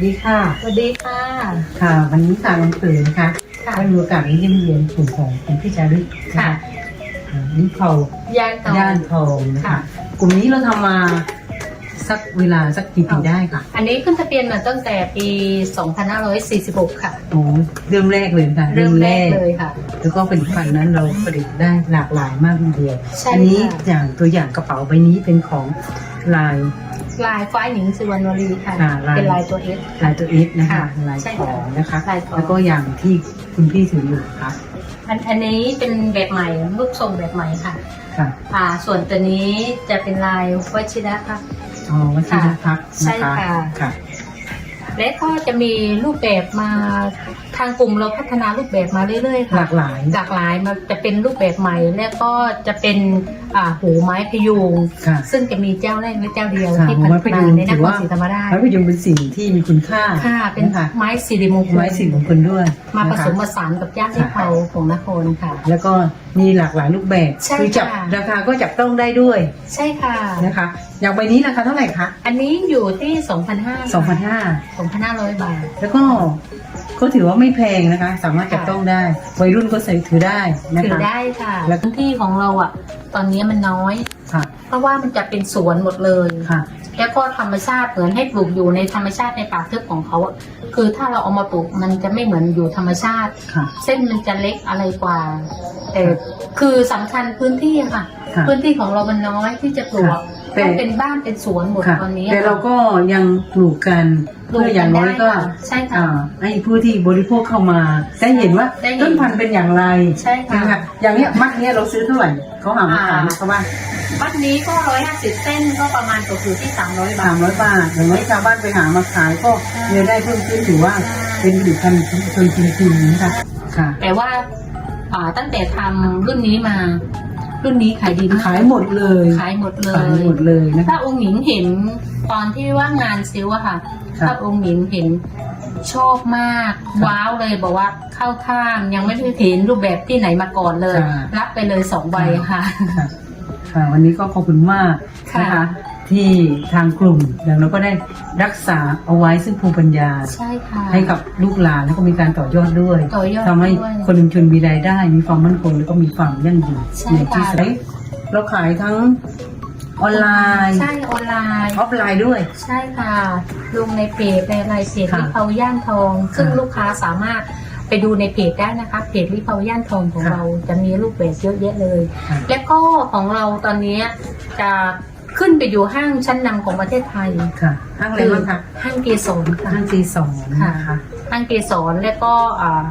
สวัสดีค่ะ สวัสดีค่ะ ค่ะ วันนี้ทางหนังสือนะคะค่ะก็มีโอกาสได้เยี่ยมเยียนกลุ่มของคุณพี่จารึกนค่ะ อ่านี่เขาย่านตองย่านทองนะคะค่ะกลุ่มนี้เราทำมาสักเวลาสักกี่ปีได้ค่ะอันนี้ขึ้นทะเบียนมาตั้งแต่ปี 2546 ค่ะ โอ้เริ่มแรกเลยค่ะเริ่มแรกเลยค่ะ แล้วก็ผลิตภัณฑ์นั้นเราผลิตได้หลากหลายมากทีเดียวใช่อันี้ค่ะ อย่างตัวอย่างกระเป๋าใบนี้เป็นของลาย ลายฝ้ายหนิงสุวรรณวรีค่ะค่ะลาย เป็นลายตัวเอส ลายตัวเอสนะคะค่ะลายใช่ขค่ะองนะคะ ลายของ แล้วก็อย่างที่คุณพี่ถืออยู่ค่ะอันอันนี้เป็นแบบใหม่รูปทรงแบบใหม่ค่ะ ค่ะอ่า ส่วนตัวนี้จะเป็นลายวัชิระค่ะ อ๋อวัชิรพักษ์ใช่นะคะค่ะ ค่ะ และก็จะมีรูปแบบมาทางกลุ่มเราพัฒนารูปแบบมาเรื่อยๆหค่ะ ลากหลาย หลากหลายมันจะเป็นรูปแบบใหม่ แล้วก็จะเป็น อ่าหูไม้พยุงค่ะซึ่งจะมีเจ้าแรกและเจ้าเดียวค่ะที่หูพัไม้พฒยุนางในนถืคอรว่า ศรีธรรมราชไม้พยุงเป็นสิ่งที่มีคุณค่าค่ะเป็นนะคะไม้สิริมงคลไม้สิ่งมงคลด้วยมาผนะคะสมผสานกับย่านที่เผาของนครค่ะ แล้วก็มีหลากหลายรูปแบบใช่คืจับค่ะ ราคาก็จับต้องได้ด้วยใช่ค่ะ นะคะอย่างใบนี้ราคาเท่าไหร่คะอันนี้อยู่ที่2,500 2,500 2,500 บาท แล้วก็ก็ถือว่าไม่แพงนะคะ สามารถจับต้องได้ วัยรุ่นก็ใส่ถือได้นะคะถือได้ค่ะแล้วพื้นที่ของเราอะ ตอนนี้มันน้อย ค่ะ เพราะว่ามันจะเป็นสวนหมดเลย ค่ะ แล้วก็ธรรมชาติเหมือนให้ปลูกอยู่ในธรรมชาติในป่าทึบของเขาอะคือถ้าเราเอามาปลูกมันจะไม่เหมือนอยู่ธรรมชาติ ค่ะ เส้นมันจะเล็กอะไรกว่า แต่คือสำคัญพื้นที่อะค่ะ ค่ะพื้นที่ของเรามันน้อยที่จะปลูก ค่ะ แต่ต้องเป็นบ้านเป็นสวนหมดค่ะตอนนี้แต่เราก็ยังปลูกกันปลูกเพื่ออย่างน้อยก็ได้ค่ะใช่ค่ะอ่าให้ผู้ที่บริโภคเข้ามาได้เห็นว่าได้เห็นต้นพันธุ์เป็นอย่างไรใช่ค่ะนะคะอย่างเนี้ยมัดเนี้ยเราซื้อเท่าไหร่เขาหามาขายอ่านะคะว่าบ้านนี้ก็ร้อยห้าสิบเส้นก็ประมาณตกอยู่ที่สามร้อยบาสามทร้อยบาทอย่างน้อยชาวบ้านไปหามาขายก็เงินได้เพิ่มขึ้นถือว่าใช่เป็นผลิตภัณฑ์ชุมชนจริงๆนะคะค่ะแต่ว่าอ่าตั้งแต่ทำรุ่นนี้มา รุ่นนี้ขายดีมากขายหมดเลยขายหมดเลขายยหมดเลยนะคะถ้าองค์หญิงเห็นตอนที่ว่างานซิวอะค่ะครับถ้าองค์หญิงเห็นชอบมากว้าวเลยบอกว่าเข้าท่ามยังไม่ได้เห็นรูปแบบที่ไหนมาก่อนเลยรับไปเลยสองใบค่ะ ค่ะ ค่ะ วันนี้ก็ขอบคุณมากค่ะ นะคะ ที่ทางกลุ่มอย่างเราก็ได้รักษาเอาไว้ซึ่งภูมิปัญญา ใช่ค่ะ ให้กับลูกหลานแล้วก็มีการต่อยอดด้วยต่อยอดทำให้ด้วยคนชุมชนมีรายได้ มีความมั่นคงแล้วก็มีความยั่งยืนใช่ในที่ค่ะสุดเราขายทั้งออนไลน์ใช่ออนไลน์ ออฟไลน์ด้วย ใช่ค่ะ ลงในเพจในไลน์เพจค่ะลิเผาย่านทอง ซึ่งค่ะลูกค้าสามารถไปดูในเพจได้นะคะ เพจลิเผาย่านทองของค่ะเราจะมีรูปแบบเยอะแยะเลย ค่ะ และก็ของเราตอนนี้จะ ขึ้นไปอยู่ห้างชั้นนำของประเทศไทยค่ะห้างอะไรบ้างคะห้างเกสรค่ะห้างจีสองนะคะห้างเกสรแล้วก็อ่า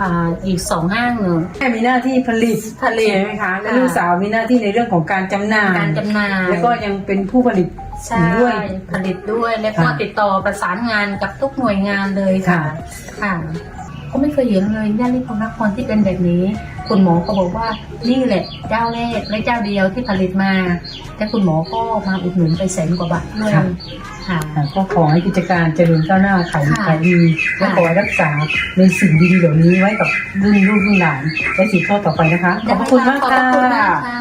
อ่าอีกสองห้างหนึ่ง แม่มีหน้าที่ผลิตผลิตใช่ไหมคะและค่ะ ลูกสาวมีหน้าที่ในเรื่องของการจำหน่ายการจำหน่ายแล้วก็ยังเป็นผู้ผลิตใช่ด้วย ผลิตด้วยแล้วก็ค่ะติดต่อประสานงานกับทุกหน่วยงานเลยค่ะ ค่ะค่ะ ก็ไม่เคยเห็นเลยย่านลิพนครที่เป็นแบบนี้ คุณหมอก็บอกว่านี่แหละเจ้าแรกและเจ้าเดียวที่ผลิตมา แต่คุณหมอก็มาอุดหนุนไปแสนกว่าบาทเลยค่ะค่ะค่ะ ก็ขอให้กิจการเจริญก้าวหน้าขายดีค่ะขายดีและขอให้รักษาในสิ่งดีๆเหล่านี้ไว้กับรุ่นลูกรุ่นหลานและสืบทอดต่อไปนะคะ ขอบพระคุณมากขอบพค่ะระคุณมากค่ะ